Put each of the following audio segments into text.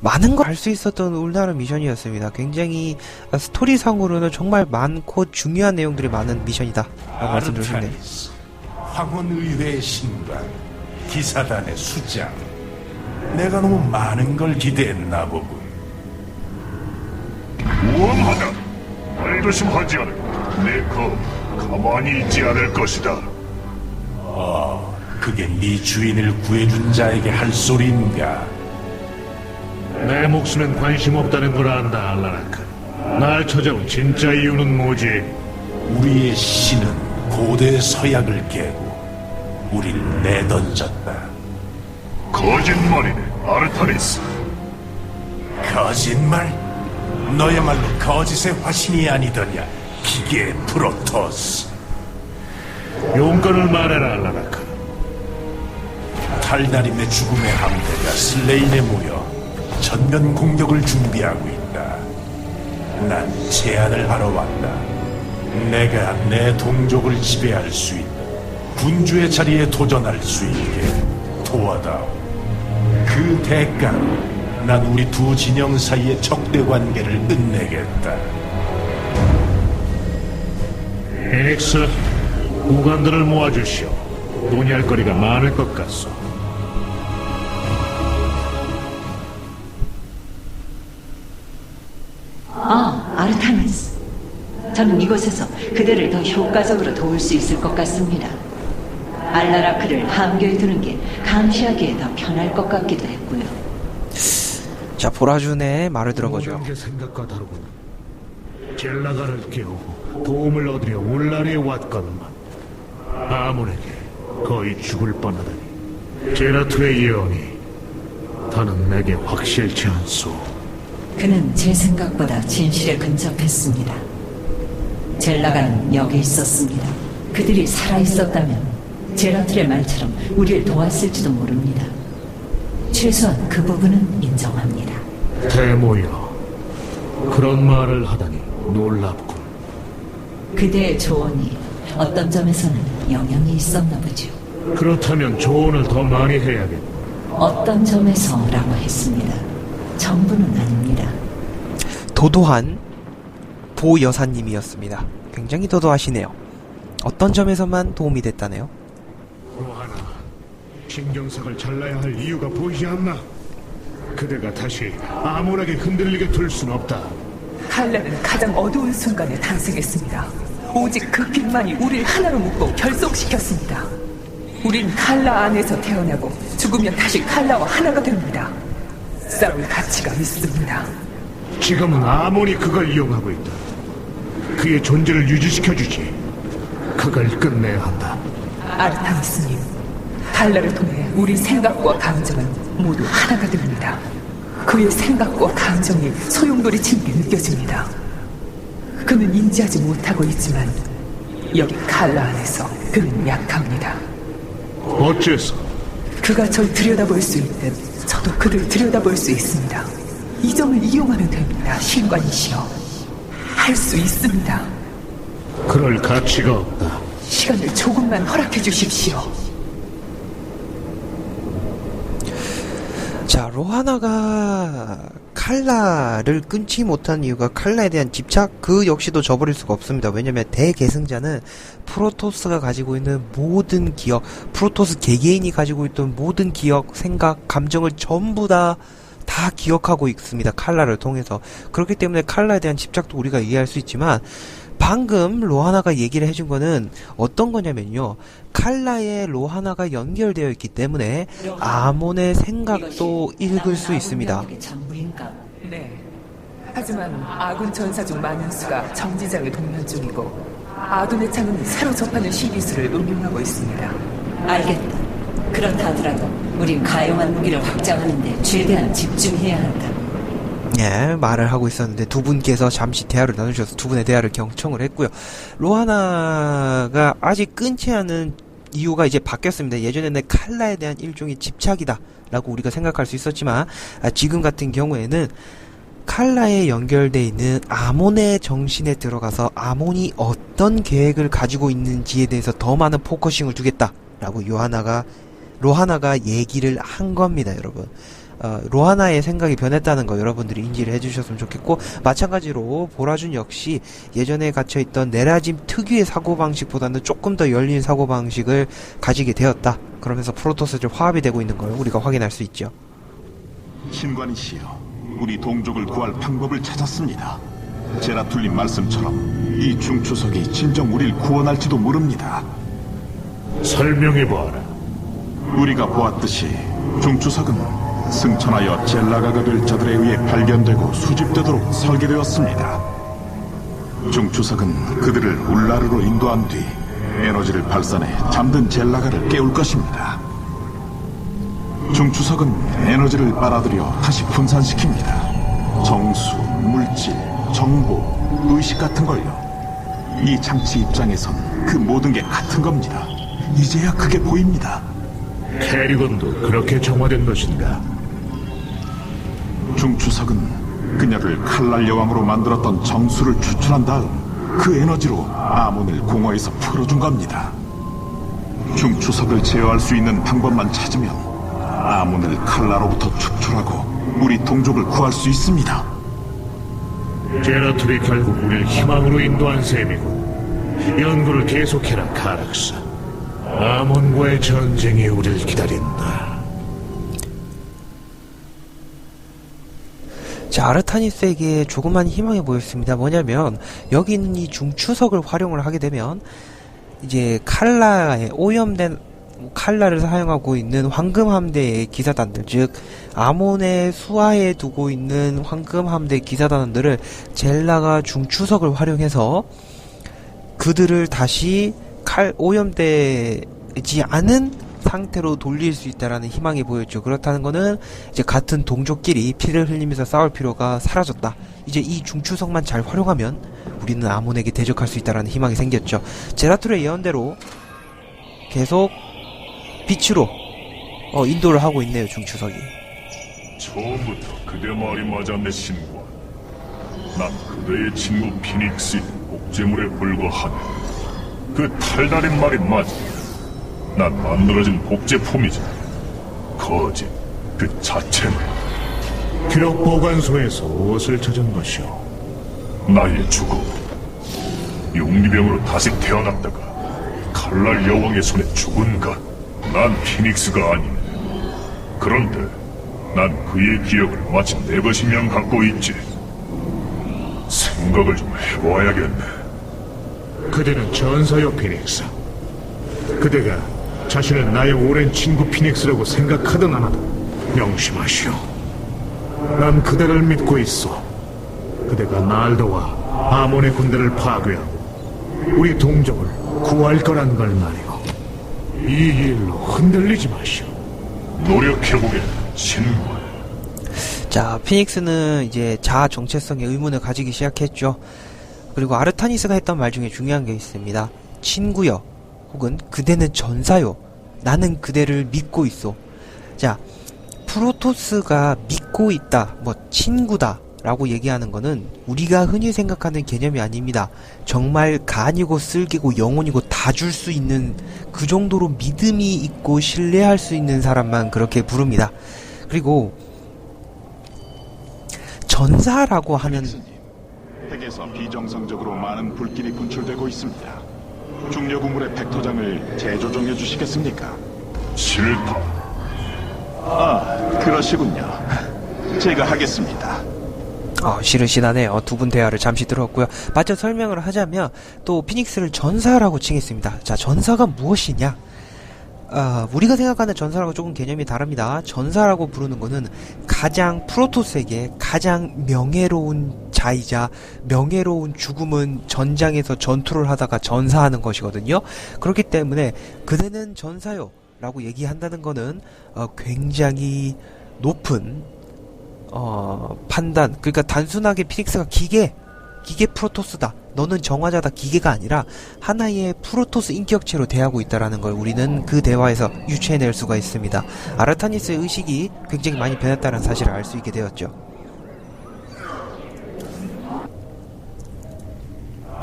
많은 걸할수 있었던 울나라 미션이었습니다. 굉장히 스토리상으로는 정말 많고 중요한 내용들이 많은 미션이다. 라고 말씀드리고 싶네요. 아르타니스, 황혼의회의 신관, 기사단의 수장. 내가 너무 많은 걸 기대했나 보군. 우왕하다. 말조심하지 않으면 내검 가만히 있지 않을 것이다. 그게 네 주인을 구해준 자에게 할 소리인가? 내 목숨엔 관심 없다는 걸 안다, 알라라카. 날 찾아온 진짜 이유는 뭐지? 우리의 신은 고대 서약을 깨고 우릴 내던졌다. 거짓말이네, 아르타니스. 거짓말? 너야말로 거짓의 화신이 아니더냐? 기계 프로토스. 용건을 말해라, 알라라카. 달다림의 죽음의 함대가 슬레인에 모여 전면 공격을 준비하고 있다. 난 제안을 하러 왔다. 내가 내 동족을 지배할 수 있는 군주의 자리에 도전할 수 있게 도와다오. 그 대가로 난 우리 두 진영 사이의 적대 관계를 끝내겠다. 에닉스, 구간들을 모아주시오. 논의할 거리가 많을 것 같소. 아, 아르타니스. 저는 이곳에서 그대를 더 효과적으로 도울 수 있을 것 같습니다. 알라라크를 함교에 두는 게 감시하기에 더 편할 것 같기도 했고요. 자, 보라준의 말을 들어보죠. 생각과 다르군. 젤라가를 깨우고 도움을 얻으려 울라리에 왔건만 아몬에게 거의 죽을 뻔하다니 제라투의 예언이 다는 내게 확실치 않소. 그는 제 생각보다 진실에 근접했습니다. 젤라가는 여기 있었습니다. 그들이 살아있었다면 제라툴의 말처럼 우리를 도왔을지도 모릅니다. 최소한 그 부분은 인정합니다. 대모여 그런 말을 하다니 놀랍군. 그대의 조언이 어떤 점에서는 영향이 있었나 보죠. 그렇다면 조언을 더 많이 해야겠. 어떤 점에서라고 했습니다. 전부는 아닙니다. 도도한 보 여사님이었습니다. 굉장히 도도하시네요. 어떤 점에서만 도움이 됐다네요. 로하나, 신경색을 잘라야 할 이유가 보이지 않나? 그대가 다시 아무나게 흔들리게 둘 순 없다. 칼라는 가장 어두운 순간에 탄생했습니다. 오직 그 빛만이 우리를 하나로 묶고 결속시켰습니다. 우린 칼라 안에서 태어나고 죽으면 다시 칼라와 하나가 됩니다. 싸울 가치가 있습니다. 지금은 아몬이 그걸 이용하고 있다. 그의 존재를 유지시켜주지. 그걸 끝내야 한다. 아르타미스님, 칼라를 통해 우리 생각과 감정은 모두 하나가 됩니다. 그의 생각과 감정이 소용돌이 치는 게 느껴집니다. 그는 인지하지 못하고 있지만 여기 칼라 안에서 그는 약합니다. 어째서? 그가 절 들여다볼 수 있듯 저도 그를 들여다볼 수 있습니다. 이 점을 이용하면 됩니다, 신관이시여. 할 수 있습니다. 그럴 가치가 없다. 시간을 조금만 허락해 주십시오. 자, 로하나가 칼라를 끊지 못한 이유가 칼라에 대한 집착 그 역시도 저버릴 수가 없습니다. 왜냐면 대계승자는 프로토스가 가지고 있는 모든 기억, 프로토스 개개인이 가지고 있던 모든 기억, 생각, 감정을 전부 다다 기억하고 있습니다. 칼라를 통해서. 그렇기 때문에 칼라에 대한 집착도 우리가 이해할 수 있지만 방금 로하나가 얘기를 해준 거는 어떤 거냐면요. 칼라에 로하나가 연결되어 있기 때문에 아몬의 생각도 읽을 수 있습니다. 전부인가? 네. 하지만 아군 전사 중 많은 수가 정지장에 동면 중이고 아둔의 창은 새로 접하는 신기술을 응용하고 있습니다. 알겠다. 그렇다 하더라도 우린 가용한 무기를 확장하는데 최대한 집중해야 한다. 예, 말을 하고 있었는데 두 분께서 잠시 대화를 나누셔서 두 분의 대화를 경청을 했고요. 로하나가 아직 끊지 않은 이유가 이제 바뀌었습니다. 예전에는 칼라에 대한 일종의 집착이다라고 우리가 생각할 수 있었지만 아, 지금 같은 경우에는 칼라에 연결돼 있는 아몬의 정신에 들어가서 아몬이 어떤 계획을 가지고 있는지에 대해서 더 많은 포커싱을 두겠다라고 요하나가 로하나가 얘기를 한 겁니다, 여러분. 어, 로하나의 생각이 변했다는 거 여러분들이 인지를 해주셨으면 좋겠고 마찬가지로 보라준 역시 예전에 갇혀있던 네라짐 특유의 사고방식보다는 조금 더 열린 사고방식을 가지게 되었다 그러면서 프로토스들 화합이 되고 있는 걸 우리가 확인할 수 있죠 신관이시여, 우리 동족을 구할 방법을 찾았습니다. 제라툴린 말씀처럼 이 중추석이 진정 우릴 구원할지도 모릅니다. 설명해봐라. 우리가 보았듯이 중추석은 승천하여 젤라가가 될 자들에 의해 발견되고 수집되도록 설계되었습니다. 중추석은 그들을 울라르로 인도한 뒤 에너지를 발산해 잠든 젤라가를 깨울 것입니다. 중추석은 에너지를 빨아들여 다시 분산시킵니다. 정수, 물질, 정보, 의식 같은 걸요. 이 장치 입장에선 그 모든 게 같은 겁니다. 이제야 그게 보입니다. 캐리건도 그렇게 정화된 것인가? 중추석은 그녀를 칼날 여왕으로 만들었던 정수를 추출한 다음 그 에너지로 아몬을 공허에서 풀어준 겁니다. 중추석을 제어할 수 있는 방법만 찾으면 아몬을 칼라로부터 추출하고 우리 동족을 구할 수 있습니다. 제라툴이 결국 우리를 희망으로 인도한 셈이고 연구를 계속해라 카락스. 아몬과의 전쟁이 우리를 기다린다. 자, 아르타니스에게 조그만 희망이 보였습니다. 뭐냐면, 여기 있는 이 중추석을 활용을 하게 되면, 이제 칼라에 오염된 칼라를 사용하고 있는 황금 함대의 기사단들, 즉, 아몬의 수하에 두고 있는 황금 함대 기사단들을 젤라가 중추석을 활용해서 그들을 다시 칼 오염되지 않은 상태로 돌릴 수 있다라는 희망이 보였죠. 그렇다는 거는 이제 같은 동족끼리 피를 흘리면서 싸울 필요가 사라졌다. 이제 이 중추석만 잘 활용하면 우리는 아몬에게 대적할 수 있다라는 희망이 생겼죠. 제라툴의 예언대로 계속 빛으로 어, 인도를 하고 있네요. 중추석이. 처음부터 그대 말이 맞았네 신관. 난 그대의 친구 피닉스의 복제물에 불과하네. 그 탈달인 말이 맞아. 난 만들어진 복제품이지. 거짓 그 자체는 기록 보관소에서 옷을 찾은 것이오. 나의 죽음. 용리병으로 다시 태어났다가 칼날 여왕의 손에 죽은 것. 난 피닉스가 아니네. 그런데 난 그의 기억을 마치 내 것이면 갖고 있지. 생각을 좀 해봐야겠네. 그대는 전사요 피닉스. 그대가 자신을 나의 오랜 친구 피닉스라고 생각하든 안 하든 명심하시오. 난 그대를 믿고 있어. 그대가 날 도와 아몬의 군대를 파괴하고 우리 동족을 구할 거란 걸 말이오. 이 일로 흔들리지 마시오. 노력해보게, 친구. 자, 피닉스는 이제 자아 정체성의 의문을 가지기 시작했죠. 그리고 아르타니스가 했던 말 중에 중요한 게 있습니다. 친구여, 혹은 그대는 전사요. 나는 그대를 믿고 있어. 자, 프로토스가 믿고 있다, 뭐 친구다. 라고 얘기하는 거는 우리가 흔히 생각하는 개념이 아닙니다. 정말 간이고 쓸기고 영혼이고 다 줄 수 있는 그 정도로 믿음이 있고 신뢰할 수 있는 사람만 그렇게 부릅니다. 그리고 전사라고 하는 핵에서 비정상적으로 많은 불길이 분출되고 있습니다. 중력 우물의 벡터장을 재조정해 주시겠습니까? 싫다. 아, 그러시군요. 제가 하겠습니다. 어, 시르시나네요. 두 분 대화를 잠시 들었고요. 마저 설명을 하자면 또 피닉스를 전사라고 칭했습니다. 자, 전사가 무엇이냐? 아, 우리가 생각하는 전사라고 조금 개념이 다릅니다. 전사라고 부르는 거는 가장 프로토스에게 가장 명예로운 자이자 명예로운 죽음은 전장에서 전투를 하다가 전사하는 것이거든요. 그렇기 때문에 그대는 전사요 라고 얘기한다는 거는 어, 굉장히 높은 어, 판단. 그러니까 단순하게 피닉스가 기계, 기계 프로토스다. 너는 정화자다. 기계가 아니라 하나의 프로토스 인격체로 대하고 있다라는 걸 우리는 그 대화에서 유추해낼 수가 있습니다. 아르타니스의 의식이 굉장히 많이 변했다는 사실을 알 수 있게 되었죠.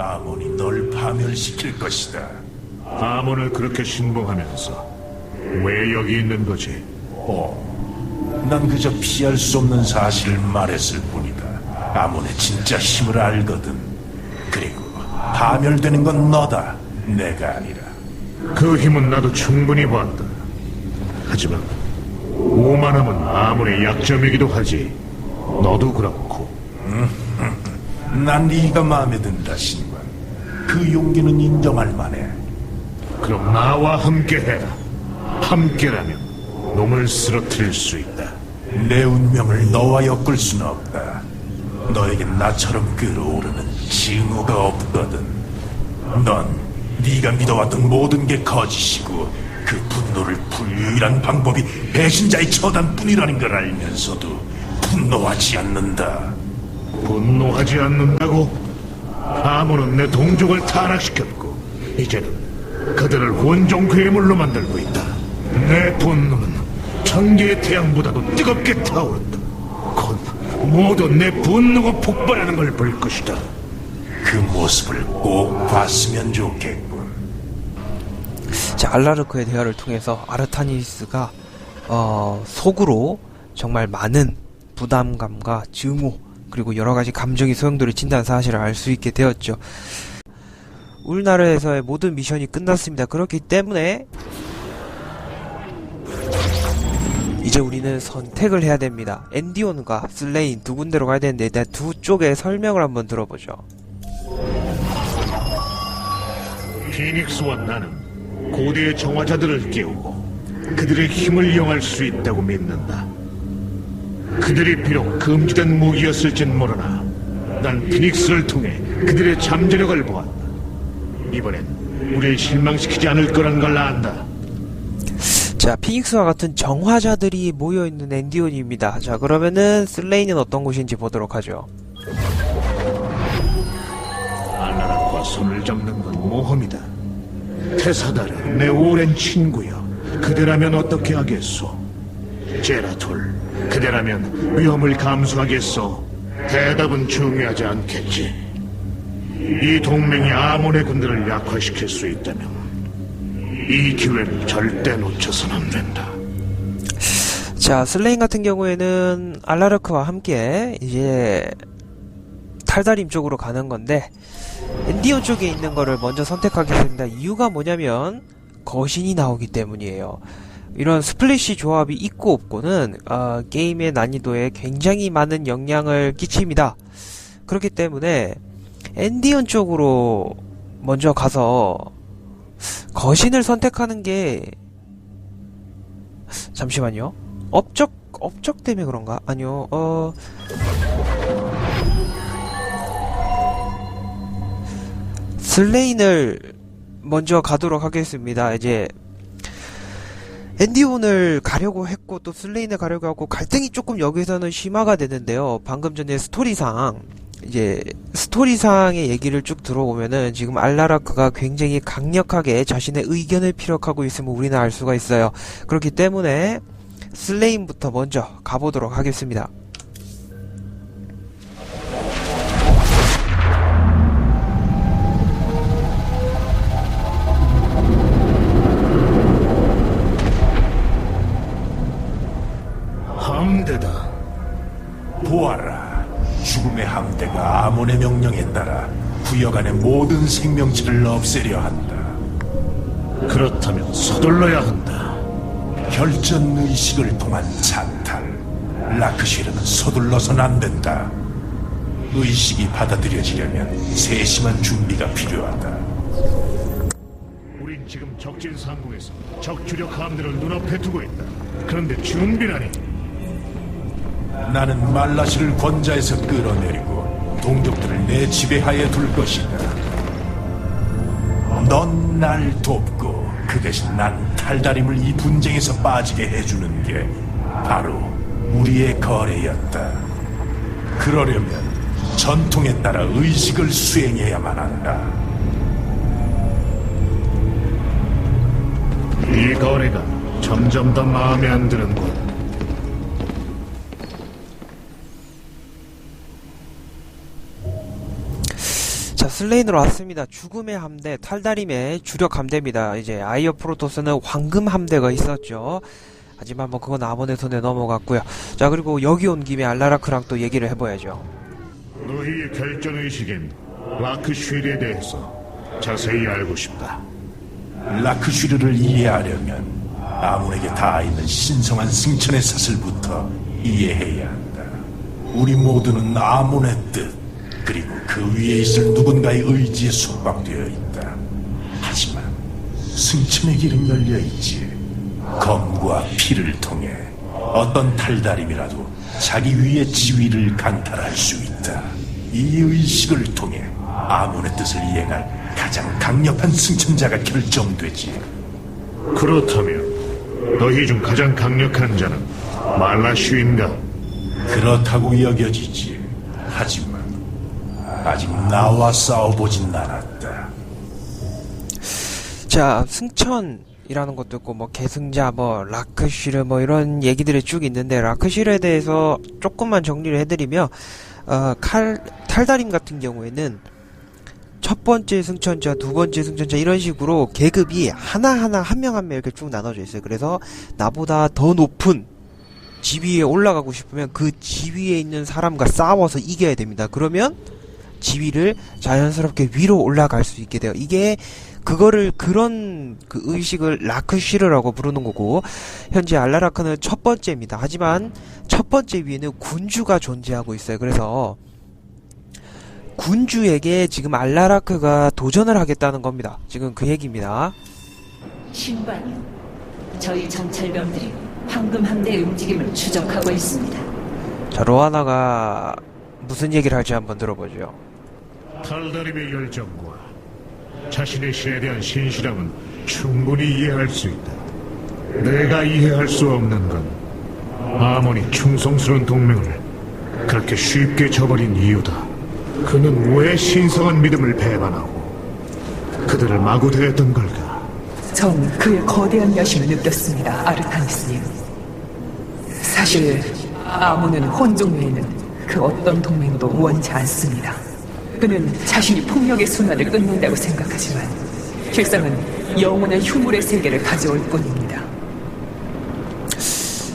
아몬이 널 파멸시킬 것이다. 아몬을 그렇게 신봉하면서 왜 여기 있는 거지? 어, 난 그저 피할 수 없는 사실을 말했을 뿐이다. 아몬의 진짜 힘을 알거든. 그리고 파멸되는 건 너다. 내가 아니라. 그 힘은 나도 충분히 봤다. 하지만 오만함은 아무리 약점이기도 하지. 너도 그렇고 난 네가 마음에 든다, 신관. 그 용기는 인정할 만해. 그럼 나와 함께해라. 함께라면 놈을 쓰러뜨릴 수 있다. 내 운명을 너와 엮을 수는 없다. 너에겐 나처럼 끓어오르는 징후가 없거든. 넌 네가 믿어왔던 모든 게 거짓이고 그 분노를 풀 유일한 방법이 배신자의 처단뿐이라는 걸 알면서도 분노하지 않는다. 분노하지 않는다고? 아무는 내 동족을 타락시켰고 이제는 그들을 원종 괴물로 만들고 있다. 내 분노는 천개의 태양보다도 뜨겁게 타오른다. 곧 모두 내 분노가 폭발하는 걸 볼 것이다. 그 모습을 꼭 봤으면 좋겠군. 자, 알라르크의 대화를 통해서 아르타니스가 어, 속으로 정말 많은 부담감과 증오 그리고 여러 가지 감정이 소용돌이 친다는 사실을 알 수 있게 되었죠. 울나라에서의 모든 미션이 끝났습니다. 그렇기 때문에 이제 우리는 선택을 해야 됩니다. 엔디온과 슬레인 두 군데로 가야 되는데 일단 두 쪽의 설명을 한번 들어보죠. 피닉스와 나는 고대의 정화자들을 깨우고 그들의 힘을 이용할 수 있다고 믿는다. 그들이 비록 금지된 무기였을진 모르나 난 피닉스를 통해 그들의 잠재력을 보았다. 이번엔 우리를 실망시키지 않을 거란 걸 안다. 자, 피닉스와 같은 정화자들이 모여있는 엔디온입니다. 자, 그러면은 슬레인은 어떤 곳인지 보도록 하죠. 알라락과 손을 잡는 건 모험이다. 테사다르, 내 오랜 친구여. 그대라면 어떻게 하겠소? 제라톨, 그대라면 위험을 감수하겠소? 대답은 중요하지 않겠지. 이 동맹이 아몬의 군대를 약화시킬 수 있다면 이 기회를 절대 놓쳐서는 안 된다. 자, 슬레인 같은 경우에는 알라르크와 함께 이제 탈다림 쪽으로 가는 건데 엔디온 쪽에 있는 거를 먼저 선택하겠습니다. 이유가 뭐냐면 거신이 나오기 때문이에요. 이런 스플래시 조합이 있고 없고는 어, 게임의 난이도에 굉장히 많은 영향을 끼칩니다. 그렇기 때문에 엔디온 쪽으로 먼저 가서 거신을 선택하는 게 잠시만요. 업적 업적 때문에 그런가? 아니요. 어 슬레인을 먼저 가도록 하겠습니다. 이제 엔디온을 가려고 했고 또 슬레인을 가려고 하고 갈등이 조금 여기서는 심화가 되는데요. 방금 전에 스토리상 이제 스토리상의 얘기를 쭉 들어보면은 지금 알라라크가 굉장히 강력하게 자신의 의견을 피력하고 있음을 우리는 알 수가 있어요. 그렇기 때문에 슬레인부터 먼저 가보도록 하겠습니다. 보아라. 죽음의 함대가 아몬의 명령에 따라 구역 안의 모든 생명체를 없애려 한다. 그렇다면 서둘러야 한다. 결전 의식을 통한 찬탈. 라크시르는 서둘러선 안 된다. 의식이 받아들여지려면 세심한 준비가 필요하다. 우린 지금 적진 상공에서 적 주력 함대를 눈앞에 두고 있다. 그런데 준비라니 나는 말라시를 권자에서 끌어내리고 동족들을 내 지배하에 둘 것이다. 넌 날 돕고 그 대신 난 탈다림을 이 분쟁에서 빠지게 해주는 게 바로 우리의 거래였다. 그러려면 전통에 따라 의식을 수행해야만 한다. 이 거래가 점점 더 마음에 안 드는군. 슬레인으로 왔습니다. 죽음의 함대, 탈다림의 주력 함대입니다. 이제 아이어 프로토스는 황금 함대가 있었죠. 하지만 뭐 그건 아몬의 손에 넘어갔고요. 자 그리고 여기 온 김에 알라라크랑 또 얘기를 해봐야죠. 너희의 결정 의식인 라크 슈일에 대해서 자세히 알고 싶다. 라크슈르를 이해하려면 아몬에게 닿아 있는 신성한 승천의 사슬부터 이해해야 한다. 우리 모두는 아몬의 뜻 그리고 그 위에 있을 누군가의 의지에 속박되어 있다. 하지만 승천의 길은 열려 있지. 검과 피를 통해 어떤 탈다림이라도 자기 위의 지위를 강탈할 수 있다. 이 의식을 통해 아몬의 뜻을 이행할 가장 강력한 승천자가 결정되지. 그렇다면 너희 중 가장 강력한 자는 말라 슈인가? 그렇다고 여겨지지. 하지만 아직 나와 싸워보진 않았다. 자 승천이라는 것도 있고 뭐 계승자 뭐 라크쉬르 뭐 이런 얘기들이 쭉 있는데 라크쉬르에 대해서 조금만 정리를 해드리면 어, 칼 탈다림 같은 경우에는 첫 번째 승천자, 두 번째 승천자 이런 식으로 계급이 하나하나 한 명 한 명 이렇게 쭉 나눠져 있어요. 그래서 나보다 더 높은 지위에 올라가고 싶으면 그 지위에 있는 사람과 싸워서 이겨야 됩니다. 그러면 지위를 자연스럽게 위로 올라갈 수 있게 돼요. 이게 그거를 그런 그 의식을 라크시르라고 부르는 거고 현재 알라라크는 첫 번째입니다. 하지만 첫 번째 위에는 군주가 존재하고 있어요. 그래서 군주에게 지금 알라라크가 도전을 하겠다는 겁니다. 지금 그 얘기입니다. 신관이요. 저희 정찰병들이 황금 함대의 움직임을 추적하고 있습니다. 자, 로아나가 무슨 얘기를 할지 한번 들어보죠. 탈다림의 열정과 자신의 신에 대한 신실함은 충분히 이해할 수 있다. 내가 이해할 수 없는 건 아몬이 충성스러운 동맹을 그렇게 쉽게 저버린 이유다. 그는 왜 신성한 믿음을 배반하고 그들을 마구 대했던 걸까? 전 그의 거대한 여심을 느꼈습니다, 아르타니스님. 사실 아무는 혼종 외에는 그 어떤 동맹도 원치 않습니다. 그는 자신이 폭력의 순환을 끊는다고 생각하지만 실상은 영원한 휴물의 세계를 가져올 뿐입니다.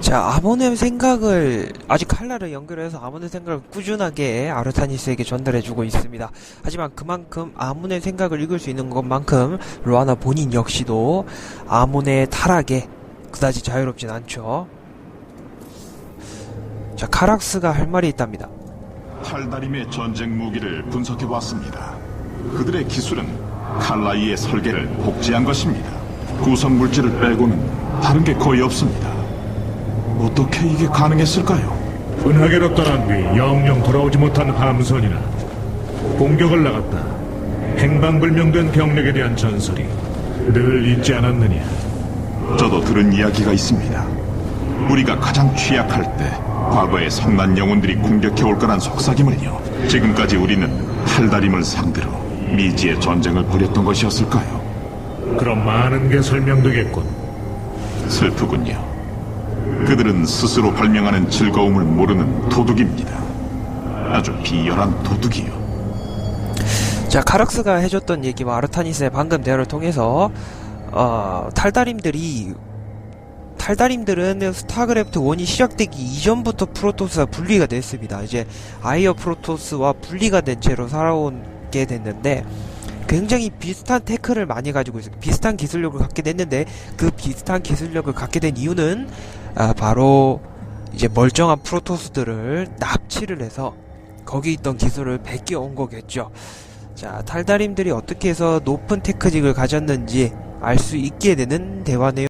자, 아몬의 생각을 아직 칼라를 연결해서 아몬의 생각을 꾸준하게 아르타니스에게 전달해주고 있습니다. 하지만 그만큼 아몬의 생각을 읽을 수 있는 것만큼 로아나 본인 역시도 아몬의 타락에 그다지 자유롭진 않죠. 자, 카락스가 할 말이 있답니다. 탈다림의 전쟁 무기를 분석해 봤습니다. 그들의 기술은 칼라이의 설계를 복제한 것입니다. 구성 물질을 빼고는 다른 게 거의 없습니다. 어떻게 이게 가능했을까요? 은하계로 떠난 뒤 영영 돌아오지 못한 함선이나 공격을 나갔다 행방불명된 병력에 대한 전설이 늘 있지 않았느냐 저도 들은 이야기가 있습니다. 우리가 가장 취약할 때 과거의 성난 영혼들이 공격해 올 거란 속삭임을요. 지금까지 우리는 탈다림을 상대로 미지의 전쟁을 벌였던 것이었을까요? 그럼 많은 게 설명되겠군 슬프군요. 그들은 스스로 발명하는 즐거움을 모르는 도둑입니다. 아주 비열한 도둑이요. 자, 카락스가 해줬던 얘기와 아르타니스의 방금 대화를 통해서 어, 탈다림들이 탈다림들은 스타크래프트 1이 시작되기 이전부터 프로토스와 분리가 됐습니다. 이제 아이어 프로토스와 분리가 된 채로 살아오게 됐는데 굉장히 비슷한 테크를 많이 가지고 있어요. 비슷한 기술력을 갖게 됐는데 그 비슷한 기술력을 갖게 된 이유는 아, 바로 이제 멀쩡한 프로토스들을 납치를 해서 거기 있던 기술을 베껴 온 거겠죠. 자, 탈다림들이 어떻게 해서 높은 테크직을 가졌는지 알 수 있게 되는 대화 내용